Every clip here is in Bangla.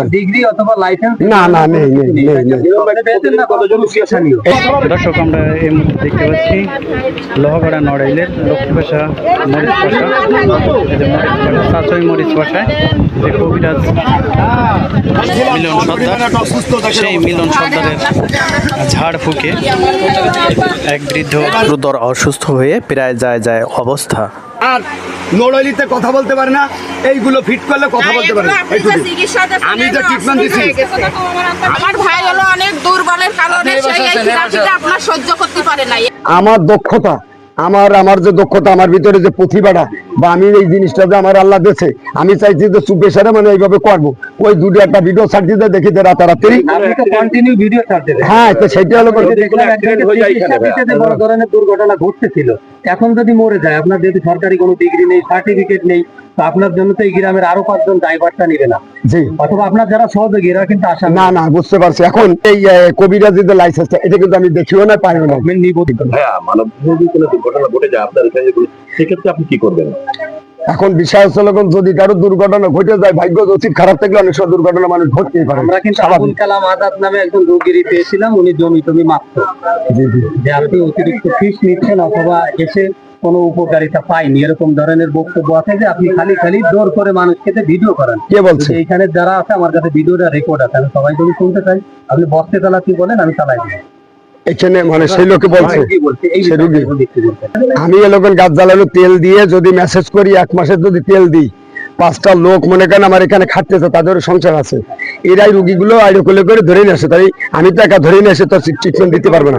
করতাম ডিগ্রি অথবা লাইসেন্স না না নেই নেই নেই নেই। পেয়েছেন না কতজন স্থানীয় দর্শক আমরা এই মুহূর্তে দেখতে পাচ্ছি লোহাগড়া নড়াইলের লক্ষ্মীপাশা মরিচ পাশা মরিচ পাশা সাচই মরিচ পাশায় যে কবিরাজ মিলন সর্দার সেই মিলন সর্দারের ঝাড় ফুকে এক বৃদ্ধ গুরুতর অসুস্থ হয়ে প্রায় যায় যায় অবস্থা। আর নড়াইলিতে কথা বলতে পারে না এইগুলো ফিট করলে কথা বলতে পারে আমি যে ট্রিটমেন্ট দিছি। আমার ভাই হলো অনেক দুর্বলের কারণে আপনার সহ্য করতে পারে নাই। আমার দক্ষতা আমার আমার যে দক্ষতা আমার ভিতরে যে প্রতিভাটা বা আমি এই জিনিসটা যে আমার আল্লাহ দিয়েছে আমি চাইছি যে চুপে সারা মানে এইভাবে করব। ওই দুটো একটা ভিডিও ছাড় দিতে দেখি যে রাতারাতি। হ্যাঁ তো সেটা হলো যে দুর্ঘটনা ঘটতেছিল। এখন যদি মরে যায় আপনার যেহেতু সরকারি কোনো ডিগ্রি নেই সার্টিফিকেট নেই তো আপনার জন্য তো এই গ্রামের আরও পাঁচজন ড্রাইভারটা নিবে না। জি। অথবা আপনার যারা সহযোগী এরা কিন্তু আসা না না বুঝতে পারছি। এখন এই কবিরা যে লাইসেন্সটা এটা কিন্তু আমি দেখিও না পাইও না। নিব। হ্যাঁ মানব যদি কোনো দুর্ঘটনা ঘটে যায় আপনার এখানে সেক্ষেত্রে আপনি কি করবেন? এখন বিষয় হচ্ছে যখন যদি কারও দুর্ঘটনা ঘটে যায় ভাগ্য অতীত খারাপ থাকলে অনেক সময় দুর্ঘটনা মানুষ ঘটতেই পারে। আমরা কিন্তু আবুল কালাম আজাদ নামে একজন রোগীরই পেয়েছিলাম উনি জমি টমি মাপত জি জি। যে আপনি অতিরিক্ত ফিস নিচ্ছেন অথবা এসে কোনো উপকারিতা পাইনি এরকম ধরনের বক্তব্য আছে যে আপনি খালি খালি জোর করে মানুষকে ভিডিও করেন। কে বলছে? এইখানে যারা আছে আমার কাছে ভিডিওটা রেকর্ড আছে আমি সবাই যদি শুনতে চাই। আপনি বসতে কি বলেন আমি চালাই দিই। এখানে মানে সেই লোকে বলছে সে রোগী? বলছে আমি এলোকেন গাছ জ্বালানো তেল দিয়ে যদি মেসেজ করি এক মাসের যদি তেল দিই পাঁচটা লোক মনে করেন আমার এখানে খাটতেছে তাদের সংসার আছে। এরাই রুগীগুলো আইডো করে করে ধরে নিয়ে আসে। তাই আমি তো একা ধরে নিয়ে এসে তো ট্রিটমেন্ট দিতে পারব না।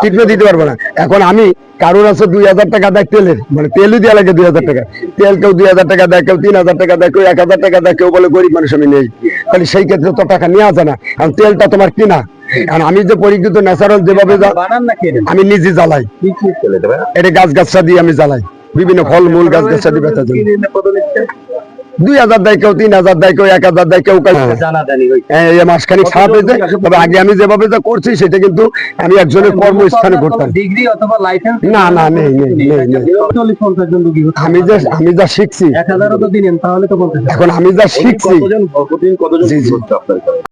ট্রিটমেন্ট দিতে পারব না। এখন আমি কারোর আছে দুই হাজার টাকা দেয় তেলের। মানে তেলই দেওয়া লাগে দুই হাজার টাকা। তেল কেউ দুই হাজার টাকা দেয় কেউ তিন হাজার টাকা দেয় কেউ এক হাজার টাকা দেয় কেউ বলে গরিব মানুষ আমি নেই। তাহলে সেই ক্ষেত্রে তো টাকা নেওয়া যায় না। কারণ তেলটা তোমার কিনা। কারণ আমি যে পরীক্ষিত ন্যাচারাল যেভাবে আমি নিজে জ্বালাই। এটা গাছ গাছটা দিয়ে আমি জ্বালাই। বিভিন্ন ফল মূল গাছ গাছটা দিয়ে বেচা যায় দুই হাজার দেয় কেউ তিন হাজার দেয় কেউ এক হাজার দেয় কেউ হ্যাঁ, এই মাসখানি খারাপ হয়েছে তবে আগে আমি যেভাবে যা করছি সেটা কিন্তু আমি একজনের কর্মস্থানে করতাম। ডিগ্রি না, না, নেই, নেই, নেই। আমি যা আমি যা শিখছি। এখন আমি যা শিখছি।